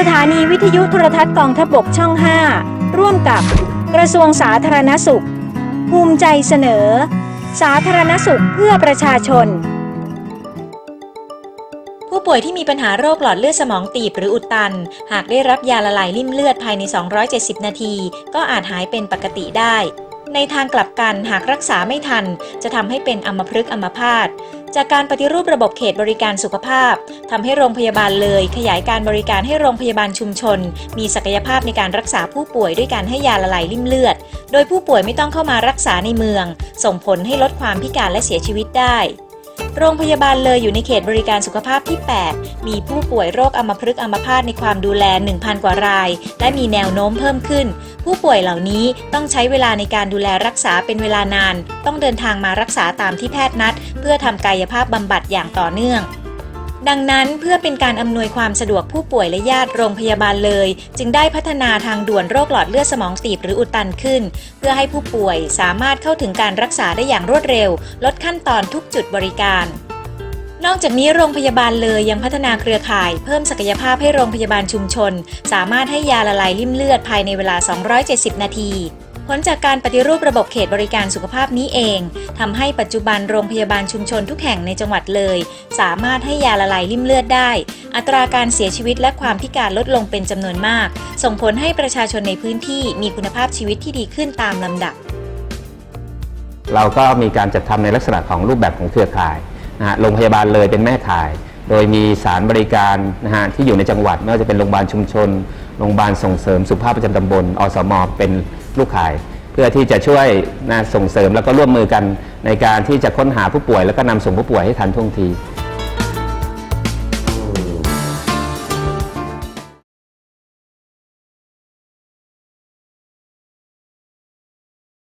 สถานีวิทยุโทรทัศน์กองทพบกช่อง 5 ร่วมกับกระทรวงสาธารณสุข ภูมิใจเสนอ สาธารณสุขเพื่อประชาชน ผู้ป่วยที่มีปัญหาโรคหลอดเลือดสมองตีบหรืออุดตัน หากได้รับยาละลายริ่มเลือดภายใน 270 นาที ก็อาจหายเป็นปกติได้ ในทางกลับกันหากรักษาไม่ทัน จะทำให้เป็นอัมพฤกษ์อัมพาต จากการปฏิรูประบบเขตบริการสุขภาพทำให้โรงพยาบาลเลย ขยายการบริการให้โรงพยาบาลชุมชน มีศักยภาพในการรักษาผู้ป่วยด้วยการให้ยาละลายริ่มเลือด โดยผู้ป่วยไม่ต้องเข้ามารักษาในเมือง ส่งผลให้ลดความพิการและเสียชีวิตได้ โรงพยาบาลเลยอยู่ในเขตบริการสุขภาพที่ 8 มีผู้ป่วยโรคอัมพฤกษ์อัมพาตในความดูแล 1,000 กว่าราย และมีแนวโน้มเพิ่มขึ้น ผู้ป่วยเหล่านี้ต้องใช้เวลาในการดูแลรักษาเป็นเวลานาน ต้องเดินทางมารักษาตามที่แพทย์นัด เพื่อทำกายภาพบำบัดอย่างต่อเนื่อง ดังนั้นเพื่อเป็นการอำนวยความสะดวกผู้ป่วยและญาติโรงพยาบาลเลย จึงได้พัฒนาทางด่วนโรคหลอดเลือดสมองตีบหรืออุดตันขึ้น เพื่อให้ผู้ป่วยสามารถเข้าถึงการรักษาได้อย่างรวดเร็ว ลดขั้นตอนทุกจุดบริการ นอกจากนี้โรงพยาบาลเลยยังพัฒนาเครือข่ายเพิ่มศักยภาพให้โรงพยาบาลชุมชน สามารถให้ยาละลายริ่มเลือดภายในเวลา 270 นาที ผลจากการปฏิรูประบบเขตบริการสุขภาพนี้เองทำให้ปัจจุบันโรงพยาบาลชุมชนทุกแห่งในจังหวัดเลย สามารถให้ยาละลายริ่มเลือดได้ อัตราการเสียชีวิตและความพิการลดลงเป็นจำนวนมาก ส่งผลให้ประชาชนในพื้นที่มีคุณภาพชีวิตที่ดีขึ้นตามลำดับ เราก็มีการจัดทำในลักษณะของรูปแบบของเครือข่ายนะฮะโรงพยาบาลเลยเป็นแม่ข่าย โดยมีสารบริการนะฮะที่อยู่ในจังหวัดไม่ว่าจะเป็นโรงพยาบาลชุมชนโรงพยาบาลส่งเสริมสุขภาพประจำตำบลอสมเป็น ลูกข่าย เพื่อที่จะช่วยนะส่งเสริมแล้วก็ร่วมมือกันในการที่จะค้นหาผู้ป่วย แล้วก็นำส่งผู้ป่วยให้ทันท่วงที